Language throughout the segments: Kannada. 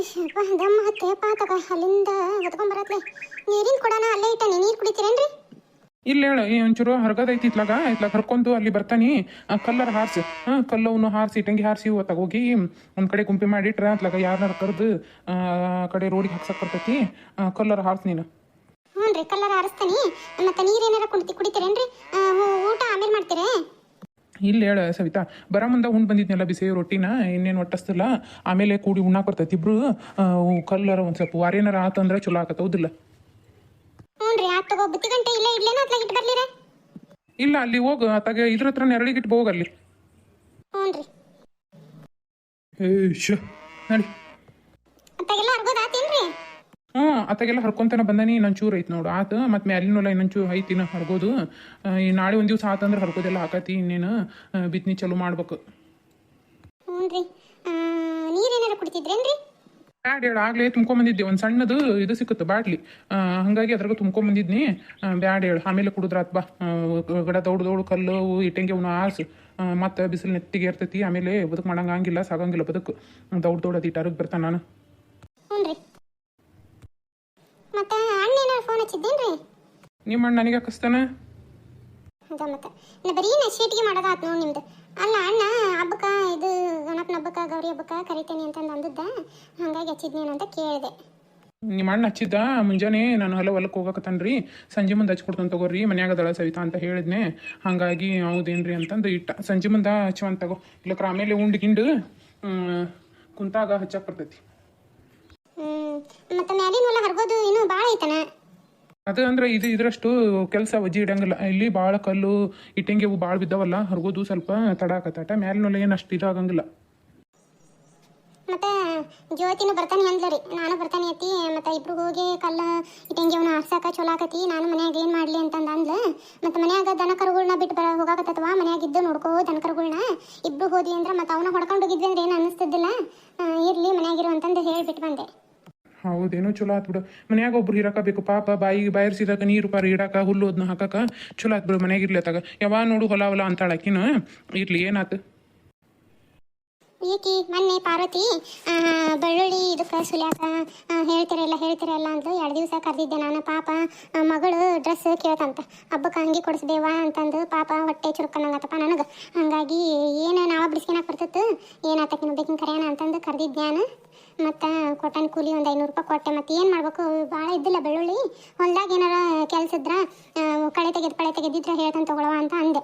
ದಮ್ಮ ಹತ್ತೆ ಪಾತಕ ಅಲ್ಲಿಂದ ಹೊತ್ಕೊಂಬರತ್ಲೆ ನೀರಿನ ಕೊಡನ ಅಲ್ಲೇ ಇಟ್ಟಾನೆ. ನೀರು ಕುಡಿತೀರೇನ್ರಿ? ಇಲ್ಲ ಹೇಳು ಈ ಒಂಚೂರು ಹರ್ಗದೈತಿ ಇತ್ಲಾಗ. ಇತ್ಲಾಗ ಹರ್ಕೊಂಡು ಅಲ್ಲಿ ಬರ್ತಾನಿ. ಆ, ಕಲ್ಲರ್ ಹಾರಿಸಿ. ಹಾಂ ಕಲ್ಲವನ್ನು ಹಾರಿಸಿ ಇಟ್ಟಂಗಿ ಹಾರಿಸಿ ಇವತ್ತಾಗ ಹೋಗಿ ಒಂದು ಕಡೆ ಗುಂಪಿ ಮಾಡಿಟ್ರೆ ಅತ್ಲಾಗ ಯಾರನ್ನಾರು ಕರೆದು ಆ ಕಡೆ ರೋಡಿಗೆ ಹಾಕ್ಸಕ್ ಬರ್ತೈತಿ. ಕಲ್ಲರ್ ಹಾರಿಸಿ ನೀನು. ಹ್ಞೂ ರೀ ಕಲ್ಲರ್ ಹಾರಿಸ್ತಾನಿ. ಮತ್ತೆ ನೀರೇನಾರ ಕುಡಿತಿ ಕುಡಿತೀರೇನ್ರಿ? ಊಟ ಆಮೇಲೆ ಮಾಡ್ತೀರೇ? ಇಲ್ಲ ಹೇಳ ಸವಿತಾ ಬರ ಮುಂದೆ ಉಂಡು ಬಂದಿದ್ನಲ್ಲ ಬಿಸಿ ರೊಟ್ಟಿನ ಇನ್ನೇನು ಒಟ್ಟಿಸ್ತಿಲ್ಲ. ಆಮೇಲೆ ಕೂಡಿ ಉಣ್ಣಾಕ್ ಬರ್ತೈತಿ ಇಬ್ರು ಕಲ್ಲರ ಒಂದು ಸ್ವಲ್ಪ ವಾರೇನಾರ ಆತಂದ್ರೆ ಚಲೋ ಆಗತ್ತ ಹೌದಿಲ್ಲ? ಇಲ್ಲೇ ಇಟ್ಟು ಅಲ್ಲಿ ಹೋಗು ಅತ್ತಾಗ ಇದ್ರ ಹತ್ರ ನೆರಳಿಗಿಟ್ಟು ಹೋಗಲ್ಲಿ ಅಲ್ಲಿ. ರೀ. ಏ ಶ ನಡಿ. ಹ್ಞೂ ಅತ್ತಾಗೆಲ್ಲ ಹರ್ಕೊಂತನ ಬಂದಾನಿ ಇನ್ನೊಂದು ಚೂರು ಐತಿ ನೋಡು. ಆತು ಮತ್ತು ಮ್ಯಾಲಿನಲ್ಲ ಇನ್ನೊಂದು ಚೂರು ಐತಿ ಹರ್ಗೋದು. ಈ ನಾಳೆ ಒಂದು ದಿವಸ ಆತಂದ್ರೆ ಹರ್ಕೋದೆಲ್ಲ ಹಾಕತಿ ಇನ್ನೇನು ಬಿತ್ನಿ ಚಲೋ ಮಾಡ್ಬೇಕು. ನೀರೇನಾರ ಕುಡಿತಿದ್ರೇನ್ರಿ? ಬ್ಯಾಡ್ ಹೇಳು ಆಗಲೇ ತುಂಬ್ಕೊಂಬಂದಿದ್ದೆ. ಒಂದು ಸಣ್ಣದು ಇದು ಸಿಕ್ಕುತ್ತೆ ಬಾಟ್ಲಿ. ಹಂಗಾಗಿ ಅದ್ರಾಗ ತುಂಬ್ಕೊಂಬಂದಿದ್ನಿ. ಬ್ಯಾಡ್ ಹೇಳು ಆಮೇಲೆ ಕುಡಿದ್ರಾತ್ ಬಾ. ಗಡ ದೌಡ್ ದೌಡ್ ಕಲ್ಲು ಇಟ್ಟಂಗೆ ಅವನು ಆರ್ಸು. ಮತ್ತು ಬಿಸಿಲು ನೆತ್ತಿಗೆ ಇರ್ತೈತಿ ಆಮೇಲೆ ಬದುಕು ಮಾಡಂಗಿಲ್ಲ ಸಾಗಂಗಿಲ್ಲ ಬದುಕು. ದೌಡ್ ದೌಡ್ ಅದು ಇಟ್ಟಾರಕ್ಕೆ ಬರ್ತಾನೆ ನಾನು ಹ್ಞೂ ರೀ ಮತ್ತೆ ಅಣ್ಣ ಏನಾರ ಫೋನ್ ಹಚ್ಚಿದ್ದೇನ್ರಿ? ನಿಮ್ಮ ಅಣ್ಣ ನನಗೆ ಹಾಕಿಸ್ತಾನೆ? ಅದ ಮತ್ತೆ? ಇಲ್ಲ ಬರೀ ನಶೀಟಿಗೆ ಮಾಡೋದಾತ್ ನೋಡಿ ನಿಮ್ದು. ಅಲ್ಲ ಅಣ್ಣ ಹಬ್ಬಕ್ಕ ಇದು ಗಣಪನ ಹಬ್ಬಕ್ಕ ಗೌರಿ ಹಬ್ಬಕ್ಕ ಕರಿತೇನೆ ಅಂತ ಅಂದಿದ್ದ. ಹಂಗಾಗಿ ಹಚ್ಚಿದ್ನೇನು ಅಂತ ಕೇಳಿದೆ. ನಿಮ್ಮ ಅಣ್ಣ ಹಚ್ಚಿದ್ದ? ಮುಂಜಾನೆ ನಾನು ಹೊಲ ಹೊಲಕ್ಕೆ ಹೋಗಕತ್ತಾನ್ರಿ ಸಂಜೆ ಮುಂದೆ ಹಚ್ಕೊಡ್ತಾನೆ ತಗೋರಿ ಮನ್ಯಾಗ ದಳ ಸವಿತ ಅಂತ ಹೇಳಿದ್ನೆ. ಹಾಗಾಗಿ ಹೌದೇನ್ರಿ ಅಂತಂದು ಇಟ್ಟ. ಸಂಜೆ ಮುಂದೆ ಹಚ್ಚುವಂತ ತಗೋ. ಇಲ್ಲಕ್ರ ಆಮೇಲೆ ಉಂಡು ಗಿಂಡು ಹ್ಮ್, ಕುಂತಾಗ ಹಚ್ಚಕ್ಕೆ ಬರ್ತೈತಿ. ಮತ್ತೆ ಮ್ಯಾಲಿನ ಹೊಲ ಹರ್ಗೋದು ಇನ್ನೂ ಭಾಳ ಐತನ. ಅದು ಅಂದ್ರೆ ಇದು ಇದರಷ್ಟು ಕೆಲಸ ಒಜ್ಜಿ ಇಡಂಗಿಲ್ಲ. ಇಲ್ಲಿ ಭಾಳ ಕಲ್ಲು ಇಟ್ಟಂಗೆ ಇವು ಭಾಳ ಬಿದ್ದಾವಲ್ಲ ಹರ್ಗೋದು ಸ್ವಲ್ಪ ತಡ ಆಕತ್ತಾಟ. ಮ್ಯಾಲಿನೊಲ್ಲ ಏನು ಅಷ್ಟು ಇದಾಗಂಗಿಲ್ಲ. ಮತ್ತೆ ಜ್ಯೋತಿನೂ ಬರ್ತಾನೆ ಅಂದ್ಲರಿ ನಾನು ಬರ್ತಾನೆ ಐತಿ ಮತ್ತೆ ಇಬ್ರು ಹೋಗಿ ಕಲ್ಲ ಇಟ್ಟಂಗೆ ಅವನು ಆರ್ಸಾಕ ಚಲೋ ಆಕತಿ ನಾನು ಮನ್ಯಾಗ ಏನು ಮಾಡ್ಲಿ ಅಂತಂದು ಅಂದ್ಲ. ಮತ್ತೆ ಮನ್ಯಾಗ ದನ ಕರುಗಳ್ನ ಬಿಟ್ಟು ಬರ ಹೋಗಾಕತ್ತವ ಮನ್ಯಾಗ ಇದ್ದು ನೋಡ್ಕೋ ದನ ಕರುಗಳನ್ನ ಇಬ್ರು ಹೋದ್ವಿ ಅಂದ್ರೆ ಮತ್ತೆ ಅವನ ಹೊಡ್ಕೊಂಡು ಹೋಗಿದ್ವಿ ಅಂದ್ರೆ ಏನು ಅನ್ನಿಸ್ತಿದ್ದಿಲ್ಲ. ಇರ್ಲಿ ಇರ್ಲಿ ಮನ್ಯಾಗಿರು ಅಂತಂದು ಹೇಳ್ಬಿಟ್ಟು ಬಂದೆ. ಹೌದೇನೋ ಚಲೋ ಆತ್ ಬಿಡು. ಮನ್ಯಾಗ ಒಬ್ರು ಇರಕ ಬೇಕು ಪಾಪ ಬಾಯಿಗೆ ಬಾಯರ್ಸಿದಾಗ ನೀರು ಪಾರು ಇಡಾಕ, ಹುಲ್ಲು ಅದನ್ನ ಹಾಕಕ ಚಲೋ ಆತ್ ಬಿಡು ಮನ್ಯಾಗ ಇರ್ಲಿ ಅತ್ತಾಗ ಯಾವಾಗ ನೋಡು ಹೊಲ ಹೊಲ ಅಂತಾಳಕಿನ. ಇರ್ಲಿ, ಏನಾತು? ಈಕಿ ಮೊನ್ನೆ ಪಾರ್ವತಿ ಬೆಳ್ಳುಳ್ಳಿ ಇದಕ್ಕೆ ಸುಲ್ಯಾಕ ಹೇಳ್ತಿರಲ್ಲ ಹೇಳ್ತಿರಲ್ಲ ಅಂತ ಎರಡು ದಿವಸ ಕರೆದಿದ್ದೆ ನಾನು. ಪಾಪ ಮಗಳು ಡ್ರೆಸ್ ಕೇಳ್ತಂತ. ಹಬ್ಬಕ್ಕೆ ಹಂಗೆ ಕೊಡಿಸ್ದೇವಾ ಅಂತಂದು ಪಾಪ ಹೊಟ್ಟೆ ಚುರುಕನಂಗತ್ತಪ್ಪ ನನಗೆ. ಹಂಗಾಗಿ ಏನು ನಾವು ಬಿಡಿಸ್ಕೊಳಕ್ ಬರ್ತಿತ್ತು ಏನಾತಕ್ಕೆ ಬೇಕಿನ ಕರೆಯೋಣ ಅಂತಂದು ಕರೆದಿದ್ದೆ ನಾನು. ಮತ್ತು ಕೊಟ್ಟನ ಕೂಲಿ ಒಂದು ಐನೂರು ರೂಪಾಯಿ ಕೊಟ್ಟೆ. ಮತ್ತು ಏನು ಮಾಡ್ಬೇಕು? ಭಾಳ ಇದ್ದಿಲ್ಲ ಬೆಳ್ಳುಳ್ಳಿ. ಹೊಲ್ದಾಗ ಏನಾರ ಕೆಲ್ಸ ಇದ್ರ ಕಳೆ ತೆಗೆದು ಕಳೆ ತೆಗೆದಿದ್ರೆ ಹೇಳ್ತಾನೆ ತಗೊಳವ ಅಂತ ಅಂದೆ.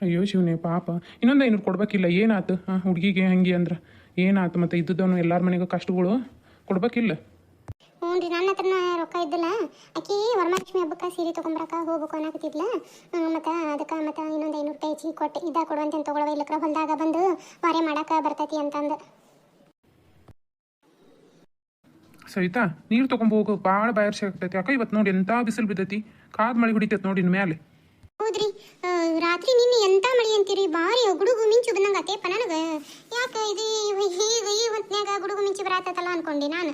ಅಯ್ಯೋ ಶಿವನೇ ಪಾಪ. ಇನ್ನೊಂದು ಐನೂರು ಕೊಡ್ಬೇಕಿಲ್ಲ ಏನಾಯ್ತು ಹಾಂ ಹುಡುಗಿಗೆ ಹಂಗೆ ಅಂದ್ರೆ. ಏನಾಯ್ತು ಮತ್ತೆ ಇದ್ದದವನು ಎಲ್ಲಾರ ಮನೆಗೂ ಕಷ್ಟಗಳು? ಕೊಡ್ಬೇಕಿಲ್ಲ. ಹ್ಞೂ ರೀ ನನ್ನ ಹತ್ರನ ರೊಕ್ಕ ಇದ್ದಿಲ್ಲ. ಆಕಿ ವರಮಹಾಲಕ್ಷ್ಮಿ ಹಬ್ಬಕ್ಕೆ ಸೀರೆ ತೊಗೊಂಬರಕ್ಕೆ ಹೋಗ್ಬೇಕು ಅನ್ನಕತ್ತಿದ್ಲ. ಮತ್ತು ಅದಕ್ಕೆ ಮತ್ತು ಇನ್ನೊಂದು ಐನೂರು ರೂಪಾಯಿ ಹೆಚ್ಚಿಗೆ ಕೊಟ್ಟು. ಇದ್ದಾಗ ಕೊಡುವಂತೆ ತೊಗೊಳವ ಇಲ್ಲಕ್ರ ಹೊಲ್ದಾಗ ಬಂದು ವಾರೆ ಮಾಡಕ್ಕೆ ಬರ್ತೈತಿ ಅಂತಂದು. ಸವಿತಾ, ನೀರು ತೊಗೊಂಡು ಹೋಗು ಭಾಳ ಬಾಯರ್ಸಿ ಆಗ್ತೈತಿ. ಯಾಕೆ ಇವತ್ತು ನೋಡಿ ಎಂತ ಬಿಸಿಲು ಬಿದ್ದೈತಿ. ಕಾದ್ ಮಳೆ ಹೊಡಿತೈತೆ ನೋಡಿ ಮ್ಯಾಲೆ. ಹೌದ್ರಿ. ರಾತ್ರಿ ನಿನ್ನೆ ಎಂತ ಮಳಿ ಅಂತೀರಿ? ಬಾರಿ ಗುಡುಗು ಮಿಂಚು ಬಂದಂಗ ಆತೇಪ ನನಗೆ. ಯಾಕೆ ಇದು ಈಗ ಈ ಹೊತ್ನ್ಯಾಗ ಗುಡುಗು ಮಿಂಚು ಬರತ್ತಲ್ಲ ಅನ್ಕೊಂಡೆ ನಾನು.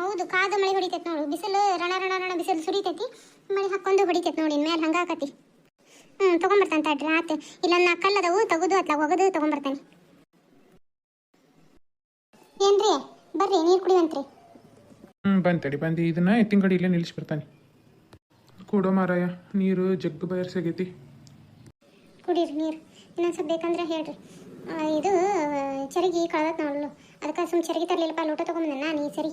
ಹೌದು, ಕಾದ ಮಳೆ ಹೊಡಿತೈತೆ ನೋಡು. ಬಿಸಿಲು, ರಣ ರಣ ರಣ ಬಿಸಿಲು ಸುರಿತೈತಿ. ಮಳೆ ಹಾಕೊಂಡು ಹೊಡಿತೈತೆ ನೋಡಿ ಮೇಲೆ ಹಂಗಾಕತಿ. ಹ್ಞೂ ತೊಗೊಂಬರ್ತಾನೆ ತಡ್ರಿ, ಆತು. ಇಲ್ಲ ನಾ ಕಲ್ಲದವು ತೆಗೆದು ಅತ್ಲ, ಒಗದು ತೊಗೊಂಬರ್ತಾನೆ. ಏನ್ರಿ? ಬರ್ರಿ, ನೀರು ಕುಡಿಯುವಂತ್ರಿ ಹ್ಞೂ ಬಂತಡಿ ಬಂದು. ಇದನ್ನ ಎತ್ತಿನ ಕಡೆ ಇಲ್ಲೇ ನಿಲ್ಲಿಸಿ ಬರ್ತಾನೆ ಕೊಡೋ ಮಾರಾಯ ನೀರು ಜಗ್ಗು ಬಯರ್ಸಾಗೈತಿ. ಕುಡೀರಿ ನೀರು. ಇನ್ನೊಂದು ಸ್ವಲ್ಪ ಬೇಕಂದ್ರೆ ಹೇಳ್ರಿ. ಆ, ಇದು ಚರಗಿ ಕಳ್ದತ್ ನೋಡಲು. ಅದಕ್ಕೆ ಸುಮ್ ಚರಗಿ ತರಲಿಲ್ಲಪ್ಪ ಲೋಟ ತೊಗೊಂಬಂದೆ ನಾನು ಈ ಸರಿ.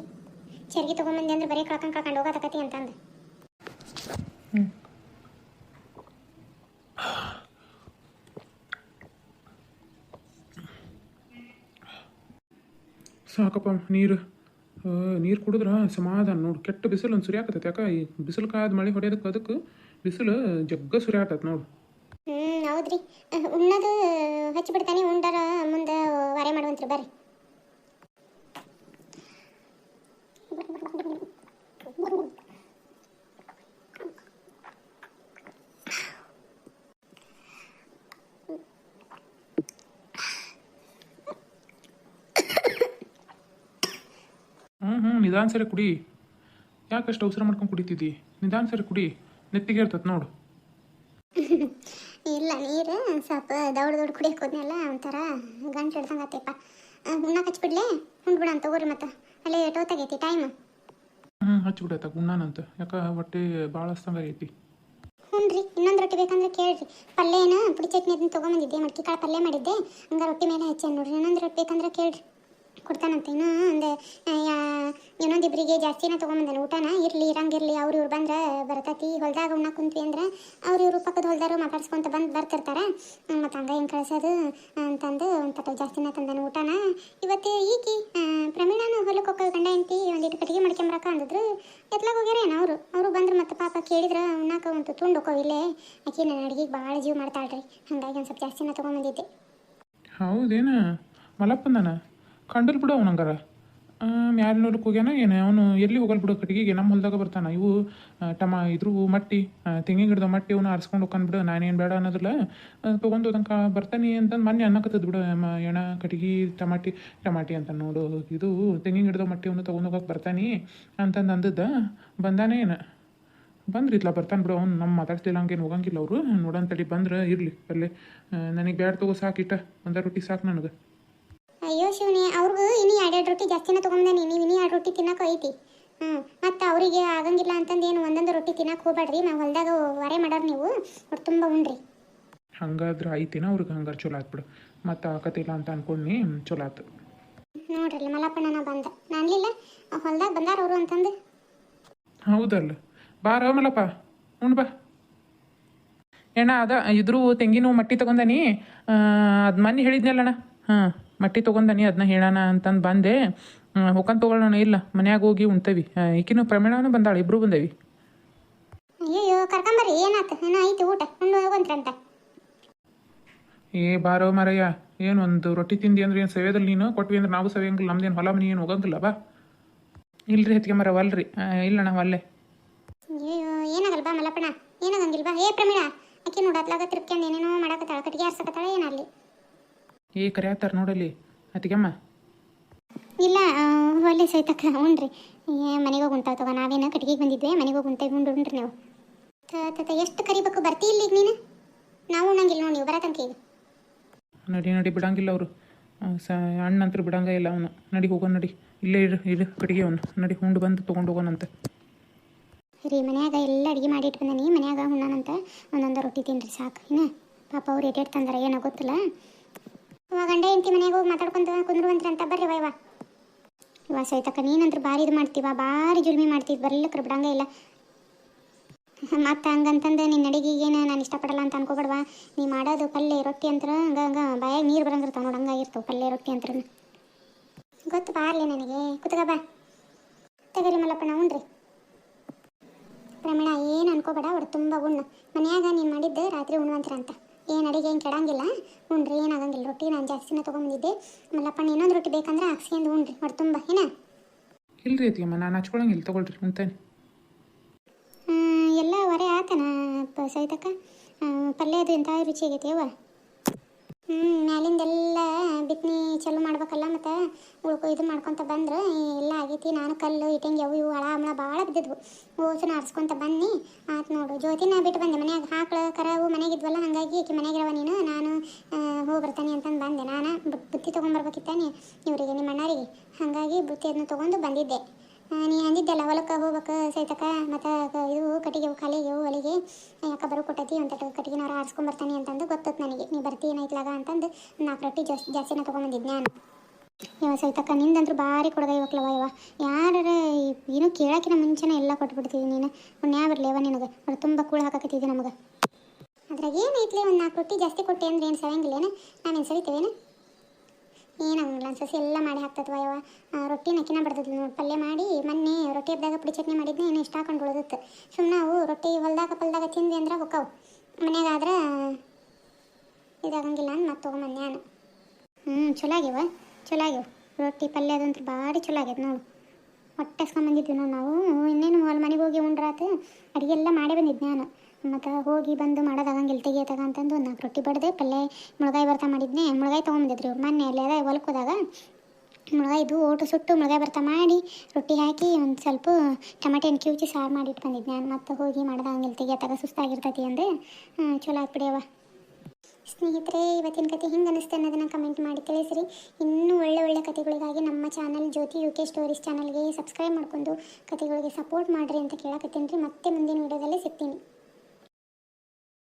ಚರಿಗೆ ತೊಗೊಂಬಂದೆ ಅಂದ್ರೆ ಬರೀ ಕಳ್ಕೊಂಡು ಕಳ್ಕೊಂಡು ಹೋಗೋದಕ್ಕತಿ ಅಂತಂದು. ಸಾಕಪ್ಪ ನೀರು. ನೀರು ಕುಡಿದ್ರೆ ಸಮಾಧಾನ ನೋಡು. ಕೆಟ್ಟ ಬಿಸಿಲು ಒಂದು ಸುರಿಯಾಕತ್ತೈತೆ. ಯಾಕೆ ಈ ಬಿಸಿಲು ಕಾದ ಮಳೆ ಹೊಡೆಯೋದಕ್ಕೆ ಅದಕ್ಕೆ ಬಿಸಿಲು ಜಗ್ಗ ಸುರಿಯಾಕತ್ತೈತೆ ನೋಡು. ಹ್ಞೂ ಹೌದ್ರಿ. ಉಣ್ಣದು ಹಚ್ಚಿಬಿಡ್ತಾನೆ ಉಂಡರ ಮುಂದೆ ವಾರೆ ಮಾಡುವಂತ್ರಿ ಬರ್ರಿ ಹ್ಞೂ ಹ್ಞೂ ನಿಧಾನ ಸರಿ ಕುಡಿ. ಯಾಕಷ್ಟು ಅವಸರ ಮಾಡ್ಕೊಂಡು ಕುಡಿತಿದ್ದಿ? ನಿಧಾನ ಸರಿ ಕುಡಿ. ನೆತ್ತಿಗೆ ಇರ್ತೈತೆ ನೋಡು. ಇಲ್ಲ ನೀರು ಸ್ವಲ್ಪ ದೌಡ್ ದೌಡ್ ಕುಡಿಯಕ್ಕೆ ಹೋದ್ನಲ್ಲ ಒಂಥರ ಗಂಟು ಹಿಡ್ದಂಗೆ ಆತೇಪ ಗುಣ್ಣ ಹಚ್ಬಿಡ್ಲೆ ಉಂಡ್ಬಿಡ ಅಂತ ತಗೋರಿ ಮತ್ತೆ. ಅಲ್ಲೇ ಟೋತಾಗೈತಿ ಟೈಮ್ ಹ್ಞೂ ಹಚ್ಬಿಡತ್ತ ಗುಣ್ಣಾನಂತ ಯಾಕ ಹೊಟ್ಟೆ ಭಾಳ ಹಸ್ತಂಗ ಐತಿ ಹ್ಞೂ ರೀ ಇನ್ನೊಂದು ರೊಟ್ಟಿ ಬೇಕಂದ್ರೆ ಕೇಳ್ರಿ. ಪಲ್ಯನ ಪುಡಿ ಚಟ್ನಿ ಅದನ್ನ ತೊಗೊಂಬಂದಿದ್ದೆ ಮಡ್ಕಿ ಕಾಳು ಪಲ್ಯ ಮಾಡಿದ್ದೆ. ಹಂಗೆ ರೊಟ್ಟಿ ಮೇಲೆ ಹಚ್ಚೇನು ನೋಡ್ರಿ. ಇನ್ನೊಂದು ರೊಟ್ಟಿ ಬೇಕಂದ್ರೆ ಕೇಳ್ರಿ. ಕೊಡ್ತಾನಂತ. ಇನ್ನೂ ಒಂದು ಇನ್ನೊಂದಿಬ್ಬರಿಗೆ ಜಾಸ್ತಿನ ತೊಗೊಂಬಂದಾನೆ. ಊಟನ ಇರಲಿ ಇರಂಗಿರಲಿ ಅವ್ರು ಇವ್ರು ಬಂದ್ರೆ ಬರ್ತೈತಿ. ಹೊಲ್ದಾಗ ಉಣ್ಣ ಕುಂತ್ವಿ ಅಂದ್ರೆ ಅವ್ರು ಇವರು ಪಕ್ಕದ ಹೊಲ್ದಾರು ಮಾತಾಡ್ಸ್ಕೊಂತ ಬಂದು ಬರ್ತಿರ್ತಾರೆ. ಮತ್ತು ಹಂಗೆ ಹಿಂಗೆ ಕಳ್ಸೋದು ಅಂತಂದು ಒಂದು ಪಟ್ಟ ಜಾಸ್ತಿನ ತಂದಾನೆ ಊಟನ. ಇವತ್ತು ಈಕಿ ಪ್ರಮೀಣಾನು ಹೊಲಕ್ಕೆ ಹೋಗೋದು ಗಂಡ ಎಂತಿ ಒಂದಿಟ್ಟು ಕಟ್ಟಿಗೆ ಮಾಡ್ಕೊಂಬರಕ ಅಂದಿದ್ರು. ಎತ್ಲಾಗ ಹೋಗ್ಯಾರೇನು ಅವರು? ಅವರು ಬಂದ್ರೆ ಮತ್ತೆ ಪಾಪ ಕೇಳಿದ್ರೆ, ಉಣ್ಣಾಕ ಒಂದು ತುಂಡು ಹೋಕೋ ಇಲ್ಲೇ. ಆಕೆ ನನ್ನ ಅಡುಗೆಗೆ ಭಾಳ ಜೀವ ಮಾಡ್ತಾಳ್ರಿ. ಹಾಗಾಗಿ ಒಂದು ಸ್ವಲ್ಪ ಜಾಸ್ತಿನ ತೊಗೊಂಬಂದಿದ್ದೆ. ಹೌದೇನ? ಮಲಪ್ಪಂದನ ಕಂಡಲ್ ಬಿಡು ಅವನಂಗಾರ. ಮ್ಯಾಲಿನವ್ರಿಗೆ ಹೋಗ್ಯಾನ, ಏನು ಅವನು ಎಲ್ಲಿ ಹೋಗಲ್ ಬಿಡು ಕಟ್ಟಿಗೆಗೆ ನಮ್ಮ ಹೊಲದಾಗ ಬರ್ತಾನ. ಇವು ಟಮ, ಇದ್ರು ಮಟ್ಟಿ ತೆಂಗಿನ ಗಿಡದ ಮಟ್ಟಿ ಅವನು ಆರಿಸ್ಕೊಂಡು ಹೋಗ್ಕೊಂಡು ಬಿಡು, ನಾನೇನು ಬೇಡ ಅನ್ನೋದಿಲ್ಲ ತೊಗೊಂಡು ಹೋದಂಕ ಬರ್ತಾನೆ ಅಂತಂದು ಮೊನ್ನೆ ಅನ್ನಕತ್ತದ ಬಿಡು ಎಣ, ಕಟ್ಟಿಗೆ, ಟಮಾಟಿ ಟಮಾಟಿ ಅಂತ ನೋಡು, ಇದು ತೆಂಗಿನ ಗಿಡದ ಮಟ್ಟಿ ಅವನು ತೊಗೊಂಡು ಹೋಗಕ್ಕೆ ಬರ್ತಾನೆ ಅಂತಂದು ಅಂದದ್ದ. ಬಂದಾನೆ ಏನು? ಬಂದ್ರಿ ಇತ್ಲ ಬರ್ತಾನೆ ಬಿಡು, ಅವ್ನು ನಮ್ಮ ಮಾತಾಡ್ತಿಲ್ಲ ಹಂಗೇನು ಹೋಗಂಗಿಲ್ಲ ಅವರು. ನೋಡೋಣ ತಡಿ ಬಂದ್ರೆ ಇರಲಿ ಅಲ್ಲೇ ನನಗೆ ಬೇಡ ತಗೋ ಸಾಕಿಟ್ಟ ಒಂದ ರೊಟ್ಟಿ ಸಾಕು ನನಗೆ. ಅಯ್ಯೋ ಶಿವನಿ ಅವ್ರಿಗೂ ಇನ್ನು ಎರಡೆರಡು ರೊಟ್ಟಿ ಜಾಸ್ತಿನ ತೊಗೊಂಬಂದಾನೆ ನೀವು ಇನ್ನೂ ಎರಡು ರೊಟ್ಟಿ ತಿನ್ನೋಕೆ ಐತಿ ಹ್ಞೂ ಮತ್ತು ಅವರಿಗೆ ಆಗಂಗಿಲ್ಲ ಅಂತಂದು ಏನು ಒಂದೊಂದು ರೊಟ್ಟಿ ತಿನ್ನೋಕೆ ಹೋಗ್ಬೇಡ್ರಿ ನಾವು ಹೊಲ್ದಾಗ ವರೆ ಮಾಡೋರು ನೀವು ಒಟ್ಟು ತುಂಬ ಉಣ್ರಿ. ಹಂಗಾದ್ರೆ ಐತಿನ ಅವ್ರಿಗೆ ಹಂಗಾರೆ ಚಲೋ ಆಗ್ಬಿಡು ಮತ್ತೆ ಆಕತಿಲ್ಲ ಅಂತ ಅನ್ಕೊಂಡ್ನಿ ಚಲೋ ಆತು. ನೋಡ್ರಿ ಮಲ್ಲಪ್ಪಣ್ಣನ ಬಂದ ನಾನಿಲ್ಲ ಹೊಲ್ದಾಗ ಬಂದಾರ ಅವರು ಅಂತಂದು. ಹೌದಲ್ಲ ಬಾರ ಮಲಪ್ಪ ಉಣ್ ಬಾ. ಏನ ಅದ ಇದ್ರೂ ತೆಂಗಿನ ಮಟ್ಟಿ ತಗೊಂಡನಿ ಅದು ಮನೆ ಹೇಳಿದ್ನಲ್ಲಣ್ಣ ಹಾಂ. ಮಟ್ಟಿ ತೊಗೊಂಡನಿ ಅದನ್ನ ಹೇಳೋಣ ಅಂತಂದು ಬಂದೆ. ಹೋಗಂತ ತಗೊಳ್ಳೋಣ ಇಲ್ಲ. ಮನ್ಯಾಗ ಹೋಗಿ ಉಣ್ತೇವಿ. ಈಕಿನೂ ಪ್ರಮೇಣವೂ ಬಂದಾಳೆ. ಇಬ್ರು ಬಂದೇವಿ. ಅಯ್ಯೋ ಕರ್ಕೊಂಬರ್ರಿ. ಏನಾತ? ಐತಿ ಊಟ. ಹೋಗಂತ್ರಂತ ಏ ಬಾರೋ ಮರಯ್ಯ. ಏನು ಒಂದು ರೊಟ್ಟಿ ತಿಂದಿ ಅಂದ್ರೆ ಏನು ಸವೇದಲ್ಲಿ ನೀನು? ಕೊಟ್ವಿ ಅಂದ್ರೆ ನಾವು ಸವಿಯಂಗಿಲ್ಲ ನಮ್ದೇನು ಹೊಲ ಮನೆ ಏನು ಹೋಗಂಗಿಲ್ಲ ಬಾ. ಇಲ್ರಿ ಹೆಚ್ಚಿಗೆ ಮರ ವಲ್ರಿ ಇಲ್ಲಣ್ಣ ಅಲ್ಲೇ ಅಯ್ಯೋ ಏನಾಗಲ್ಲ ಬಾ ಮಲ್ಲಪ್ಪಣ ಏನಾಗಂಗಿಲ್ಲ ಬಾ. ಏ ಪ್ರಮೀಳ ಅಕ್ಕಿ ನೋಡತ್ಲಾಗ ತಿರ್ಕೊಂಡು ಏನೇನೋ ಮಾಡಕತ್ತಾಳ. ಕಟ್ಟಿಗೆ ಆರ್ಸಕತ್ತಾಳ ಏನಲ್ಲಿ ಏ ಕರೆಯತ್ತಾರ ನೋಡಲ್ಲಿ ಅತ್ತಿಗೆಮ್ಮ. ಇಲ್ಲ ಒಳ್ಳೆ ಸೈತಕ್ಕ ಉಣ್ರಿ ಏ ಮನೆಗೆ ಹೋಗಿ ಉಂಟಾವ ತಗೋ ನಾವೇನು ಕಟ್ಟಿಗೆಗೆ ಬಂದಿದ್ವಿ ಮನೆಗೆ ಹೋಗಿ ಉಂಟೇವಿ ಉಂಡು ಉಂಡ್ರಿ ನೀವು. ಎಷ್ಟು ಕರಿಬೇಕು ಬರ್ತಿ ಇಲ್ಲಿ ಈಗ ನೀನು? ನಾವು ಉಣ್ಣಂಗಿಲ್ಲ ನೋಡಿ ನೀವು ಬರತಂಕ ಈಗ. ನಡಿ ನಡಿ ಬಿಡಂಗಿಲ್ಲ ಅವರು. ಸ ಅಣ್ಣಂತ್ರ ಬಿಡಂಗ ಇಲ್ಲ ಅವನು. ನಡಿ ಹೋಗೋಣ ನಡಿ. ಇಲ್ಲೇ ಇರು ಇರು ಕಟ್ಟಿಗೆ ಅವನು. ನಡಿ ಹುಂಡು ಬಂದು ತೊಗೊಂಡು ಹೋಗೋಣಂತೆ. ರೀ ಮನ್ಯಾಗ ಎಲ್ಲ ಅಡುಗೆ ಮಾಡಿಟ್ಟು ಬಂದನಿ ಮನ್ಯಾಗ ಹುಣ್ಣನಂತ ಒಂದೊಂದು ರೊಟ್ಟಿ ತಿನ್ರಿ ಸಾಕು ಇನ್ನ. ಪಾಪ ಅವ್ರು ಎಟೇಟ್ ತಂದಾರ ಏನೋ ಗೊತ್ತಿಲ್ಲ. ಗಂಡ ಹೆಂಡತಿ ಮನೆಗೆ ಹೋಗಿ ಮಾತಾಡ್ಕೊಂತ ಕುಂದ್ರುವಂತ್ರಿ ಅಂತ ಬರ್ರಿ ವೈವ ಇವ. ಸೈತಕ್ಕ, ನೀನಂತ್ರ ಭಾರಿ ಇದು ಮಾಡ್ತೀವ ಭಾರಿ ಜುಲ್ಮಿ ಮಾಡ್ತೀವಿ ಬರ್ಲಿಕ್ರ ಬಿಡಂಗ ಇಲ್ಲ. ಮತ್ತು ಹಂಗಂತಂದು ನಿನ್ನ ಅಡಿಗೆಗೇನು ನಾನು ಇಷ್ಟಪಡಲ್ಲ ಅಂತ ಅನ್ಕೋಬೇಡವಾ ನೀ ಮಾಡೋದು ಪಲ್ಯ, ರೊಟ್ಟಿ ಅಂತರ, ಹಂಗ ಹಂಗ, ಬಾಯಾಗ ನೀರು ಬರಂಗಿರ್ತಾವ ನೋಡಿ ಇರ್ತಾವ ಪಲ್ಯ, ರೊಟ್ಟಿ ಅಂತರ ಗೊತ್ತು ಬಾರ್ಲಿ ನನಗೆ. ಕುತ್ಕ ಬಾ. ತಗರಿ ಮಲ್ಲಪ್ಪಣ್ಣ, ಉಣ್ರಿ. ರಮಣ, ಏನು ಅನ್ಕೋಬೇಡ, ಅವ್ರು ತುಂಬ ಉಣ್ಣು. ಮನ್ಯಾಗ ನೀನು ಮಾಡಿದ್ದು ರಾತ್ರಿ ಉಣ್ಣುವಂತ್ರ ಅಂತ ಏನು ಅಡುಗೆ ಏನು ಕೆಡಂಗಿಲ್ಲ? ಉಣ್ರಿ ಏನಾಗಂಗಿಲ್ಲ. ರೊಟ್ಟಿ ನಾನು ಜಾಸ್ತಿನ ತೊಗೊಂಬಂದಿದ್ದೆ. ಮಲ್ಲಪ್ಪಣ್ಣ ಇನ್ನೊಂದು ರೊಟ್ಟಿ ಬೇಕಂದ್ರೆ ಹಾಕ್ಸ್ಕೊಂಡು ಉಣ್ರಿ ಹೊಟ್ಟೆ ತುಂಬ ಏನ? ಇಲ್ರಿ ಅತ್ತಿಯಮ್ಮ ನಾನು ಹಚ್ಕೊಳಂಗಿಲ್ಲ ತಗೊಳ್ರಿ ಅಂತಾನೆ ಎಲ್ಲ ಹೊರೆ ಆತನ ಸವಿತಕ್ಕ? ಪಲ್ಯ ಅದು ಎಂಥ ರುಚಿ ಆಗೈತಿ ಅವ್ವ? ಹ್ಞೂ ಮ್ಯಾಲಿಂದೆಲ್ಲ ಬಿತ್ತನೆ ಚಲೋ ಮಾಡ್ಬೇಕಲ್ಲ ಮತ್ತು ಉಳ್ಕೊ ಇದು ಮಾಡ್ಕೊತ ಬಂದ್ರೆ ಎಲ್ಲ ಆಗೈತಿ, ನಾನು ಕಲ್ಲು ಇಟ್ಟಂಗೆ ಅವು ಇವು ಹಳ ಹಮಳ ಭಾಳ ಬಿದ್ದಿದ್ವು. ಓಸನ ಆರಿಸ್ಕೊಂತ ಬನ್ನಿ. ಆತು ನೋಡು, ಜ್ಯೋತಿನ ಬಿಟ್ಟು ಬಂದೆ, ಮನ್ಯಾಗ ಹಾಕಳು, ಕರವು ಮನೆಗಿದ್ವಲ್ಲ, ಹಾಗಾಗಿ ಈಕೆ ಮನೆಗಿರವ ನೀನು, ನಾನು ಹೋಗಿ ಬರ್ತಾನೆ ಅಂತಂದು ಬಂದೆ. ನಾನು ಬುತ್ತಿ ತೊಗೊಂಬರ್ಬೇಕಿತ್ತಾನೆ ಇವರಿಗೆ ನಿಮ್ಮ ಅಣ್ಣರಿಗೆ ಹಾಗಾಗಿ ಬುತ್ತಿ ಅದನ್ನ ತೊಗೊಂಡು ಬಂದಿದ್ದೆ. ನೀ ಅಂದಿದ್ದಲ್ಲ, ಹೊಲಕ್ಕೆ ಹೋಗ್ಬೇಕು ಸೈತಕ ಮತ್ತು ಇದು ಕಟ್ಟಿಗೆ ಖಾಲಿಗೆ ಹೊಲಿಗೆ ಯಾಕೆ ಬರೋ ಕೊಟ್ಟತಿ ಅಂತ ಕಟ್ಟಿಗೆನವ್ರು ಆರಿಸ್ಕೊಂಬರ್ತಾನೆ ಅಂತಂದು ಗೊತ್ತತ್ತು ನನಗೆ. ನೀ ಬರ್ತೀನಿ ಐತ್ಲಾಗ ಅಂತಂದು ನಾಲ್ಕು ರೊಟ್ಟಿ ಜಾಸ್ತಿ ಜಾಸ್ತಿನ ತೊಗೊಂಬಂದಿದ್ದೆ ನಾನು. ಇವ ಸೈತಕ್ಕ ನಿಂದಂತೂ ಭಾರಿ ಕೊಡಗ ಇವಕ್ಲವ ಇವ ಯಾರ ಏನೂ ಕೇಳೋಕ್ಕಿಂತ ಮುಂಚೆನೇ ಎಲ್ಲ ಕೊಟ್ಬಿಡ್ತೀವಿ ನೀನು. ಯಾವ ಅವ ನಿನಗೆ. ಅವ್ರು ತುಂಬ ಕೂಳು ಹಾಕಕತ್ತಿದ್ದೆ ನಮಗೆ. ಅದ್ರಾಗ ಏನೈತ್ಲಿ ಒಂದು ನಾಲ್ಕು ರೊಟ್ಟಿ ಜಾಸ್ತಿ ಕೊಟ್ಟೆ ಅಂದ್ರೆ ಏನು ಸವಂಗಿಲ್ಲೇನು? ನಾವೇನು ಸವಿತೇವೇನು? ಏನಾಗಂಗಿಲ್ಲ ಸಸಿ ಎಲ್ಲ ಮಾಡಿ ಹಾಕ್ತದ್ವ ಯಾವ ರೊಟ್ಟಿ ನಕ್ಕಿನ ಬರ್ತದೆ ನೋಡಿ. ಪಲ್ಯ ಮಾಡಿ ಮೊನ್ನೆ ರೊಟ್ಟಿ ಹಬ್ದಾಗ ಪುಡಿ ಚಟ್ನಿ ಮಾಡಿದ್ನಿ ಏನು ಇಷ್ಟ ಹಾಕೊಂಡು ಉಳಿದಿತ್ತು. ಸುಮ್ಮನೆ ಅವು ರೊಟ್ಟಿ ಹೊಲ್ದಾಗ ಪಲ್ದಾಗ ತಿಂದು ಅಂದ್ರೆ ಹೊಕ್ಕವು. ಮನ್ಯಾಗ ಆದ್ರೆ ಇದಾಗಂಗಿಲ್ಲ ಅಂದ್ ಮತ್ತೆ ಮನೆ ನಾನು ಹ್ಞೂ ಚಲೋ ಆಗ್ಯವ ಚಲೋ ಆಗ್ಯವ ರೊಟ್ಟಿ ಪಲ್ಯ ಅದಂತೂ ಭಾರಿ ಚಲೋ ಆಗ್ಯದ ನೋಡು. ಹೊಟ್ಟೆ ಬಂದಿದ್ವಿ ನೋಡಿ ನಾವು. ಇನ್ನೇನು ಹೊಲ ಮನೆಗೆ ಹೋಗಿ ಉಂಡ್ರಾತು. ಅಡುಗೆ ಎಲ್ಲ ಮಾಡೇ ಬಂದಿದ್ದೆ ನಾನು. ಮತ್ತು ಹೋಗಿ ಬಂದು ಮಾಡೋದಾಗಂಗಿಲ್ಲ ತೆಗಿಯತ್ತಾಗ ಅಂತಂದು ನಾಲ್ಕು ರೊಟ್ಟಿ ಬಡ್ದೆ ಪಲ್ಯ ಮುಳಗಾಯಿ ಬರ್ತಾ ಮಾಡಿದ್ನೆ. ಮುಳಗಾಯಿ ತೊಗೊಂಬಂದಿದ್ರು. ಮೊನ್ನೆ ಅಲ್ಲಿ ಅದ ಹೊಲಕ್ಕೆ ಹೋದಾಗ ಓಟು ಸುಟ್ಟು ಮುಳಗಾಯಿ ಬರ್ತಾ ಮಾಡಿ ರೊಟ್ಟಿ ಹಾಕಿ ಒಂದು ಸ್ವಲ್ಪ ಟಮಾಟೆ ಹಣ್ಣು ಕಿವುಚಿ ಸಾರು ಮಾಡಿಟ್ಟು ಬಂದಿದ್ದೆ ನಾನು ಮತ್ತೆ ಹೋಗಿ ಮಾಡೋದಾಗಂಗಿಲ್ಲ ತೆಗಿಯತ್ತಾಗ ಸುಸ್ತಾಗಿರ್ತೈತಿ ಅಂದರೆ ಚಲೋ ಆಗ್ಬಿಡ್ಯವ ಸ್ನೇಹಿತರೆ, ಇವತ್ತಿನ ಕತೆ ಹಿಂಗೆ ಅನಿಸ್ತು ಅನ್ನೋದನ್ನು ಕಮೆಂಟ್ ಮಾಡಿ ತಿಳಿಸ್ರಿ. ಇನ್ನೂ ಒಳ್ಳೆ ಒಳ್ಳೆ ಕತೆಗಳಿಗಾಗಿ ನಮ್ಮ channel Jyothi U K stories ಚಾನಲ್ಗೆ ಸಬ್ಸ್ಕ್ರೈಬ್ ಮಾಡ್ಕೊಂಡು ಕತೆಗಳಿಗೆ ಸಪೋರ್ಟ್ ಮಾಡಿರಿ ಅಂತ ಕೇಳಕತ್ತೀನಿ ರೀ. ಮತ್ತೆ ಮುಂದಿನ ವಿಡಿಯೋದಲ್ಲಿ ಸಿಗ್ತೀನಿ.